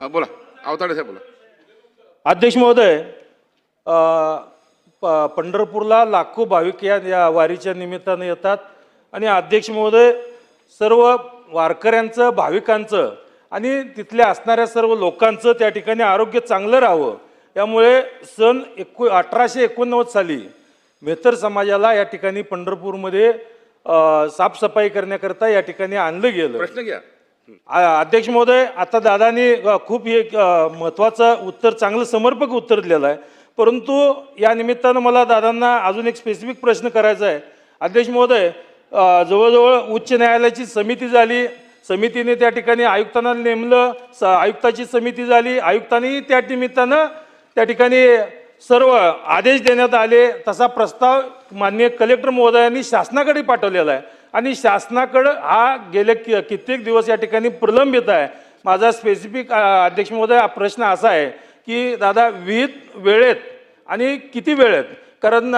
हा, बोला. अवताडे साहेब बोला. अध्यक्ष महोदय प- पंढरपूरला लाखो भाविक या या वारीच्या निमित्तानं येतात. आणि अध्यक्ष महोदय सर्व वारकऱ्यांचं भाविकांचं आणि तिथल्या असणाऱ्या सर्व लोकांचं त्या ठिकाणी आरोग्य चांगलं राहावं. यामुळे सन एकू अठराशे एकोणनव्वद साली मेहतर समाजाला या ठिकाणी पंढरपूरमध्ये साफसफाई करण्याकरता या ठिकाणी आणलं गेलं. प्रश्न घ्या. अध्यक्ष महोदय आता दादानी खूप एक महत्त्वाचं उत्तर चांगलं समर्पक उत्तर दिलेलं आहे. परंतु या निमित्तानं मला दादांना अजून एक स्पेसिफिक प्रश्न करायचा आहे. अध्यक्ष महोदय जवळजवळ उच्च न्यायालयाची समिती झाली. समितीने त्या ठिकाणी आयुक्तांना नेमलं स आयुक्ताची समिती झाली. आयुक्तांनी त्या निमित्तानं त्या ठिकाणी सर्व आदेश देण्यात आले. तसा प्रस्ताव माननीय कलेक्टर महोदयांनी शासनाकडे पाठवलेला आहे. आणि शासनाकडं हा गेले कि कित्येक दिवस या ठिकाणी प्रलंबित आहे. माझा स्पेसिफिक अध्यक्ष महोदय हा प्रश्न असा आहे की दादा विहित वेळेत आणि किती वेळेत? कारण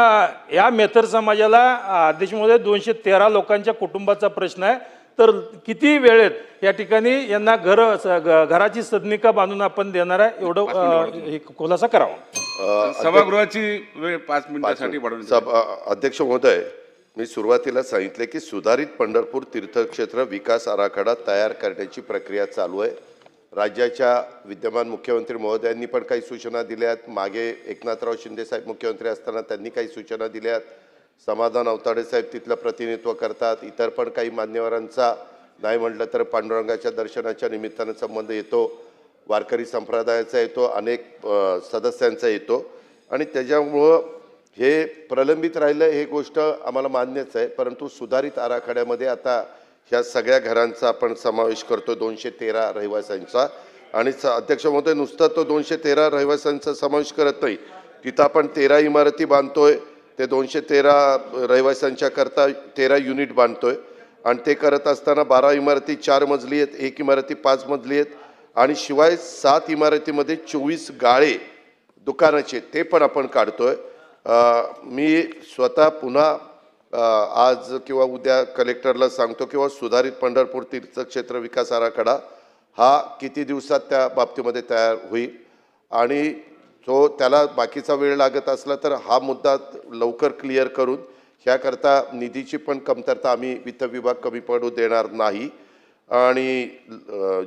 या मेथर समाजाला अध्यक्ष महोदय दोनशे तेरा लोकांच्या कुटुंबाचा प्रश्न आहे. तर किती वेळेत या ठिकाणी यांना घर घराची सदनिका बांधून आपण देणार आहे? एवढं खुलासा करावा. सभागृहाची वेळ पाच मिनिटासाठी अध्यक्ष महोदय मी सुरुवातीला सांगितले की सुधारित पंढरपूर तीर्थक्षेत्र विकास आराखडा तयार करण्याची प्रक्रिया चालू आहे. राज्याच्या विद्यमान मुख्यमंत्री महोदयांनी पण काही सूचना दिल्यात मागे एकनाथराव शिंदेसाहेब मुख्यमंत्री असताना त्यांनी काही सूचना दिल्यात समाधान अवताडे साहेब तिथलं प्रतिनिधित्व करतात. इतर पण काही मान्यवरांचा नाही म्हटलं तर पांडुरंगाच्या दर्शनाच्या निमित्तानं संबंध येतो. वारकरी संप्रदायाचा येतो. अनेक सदस्यांचा येतो. आणि त्याच्यामुळं हे प्रलंबित राहिलं हे गोष्ट आम्हाला मान्यच आहे. परंतु सुधारित आराखड्यामध्ये आता ह्या सगळ्या घरांचा आपण समावेश करतो दोनशे तेरा रहिवाशांचा. आणि स- अध्यक्ष महोदय नुसतं तो दोनशे तेरा रहिवाशांचा समावेश करत नाही. तिथं आपण तेरा इमारती बांधतोय ते दोनशे तेरा रहिवाशांच्या करता तेरा युनिट बांधतोय. आणि ते करत असताना बारा इमारती चार मजली आहेत एक इमारती पाच मजली आहेत. आणि शिवाय सात इमारतीमध्ये चोवीस गाळे दुकानाचे ते पण आपण काढतोय. मी स्वतः पुन्हा आज किंवा उद्या कलेक्टरला सांगतो किंवा सुधारित पंढरपूर तीर्थक्षेत्र विकास आराखडा हा किती दिवसात त्या बाबतीमध्ये तयार होईल आणि तो त्याला बाकीचा वेळ लागत असला तर हा मुद्दा लवकर क्लिअर करून ह्याकरता निधीची पण कमतरता आम्ही वित्त विभाग कमी पडू देणार नाही. आणि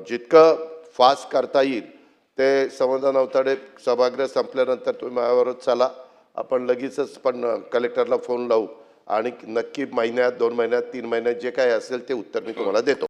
जितकं फास्ट करता येईल ते समाधान अवताडे सभागृह संपल्यानंतर तुम्ही माझ्याबरोबर चला. आपण लगेचच पण कलेक्टरला फोन लावू. आणि नक्की महिन्यात दोन महिन्यात तीन महिन्यात जे काय असेल ते उत्तर मी तुम्हाला देतो.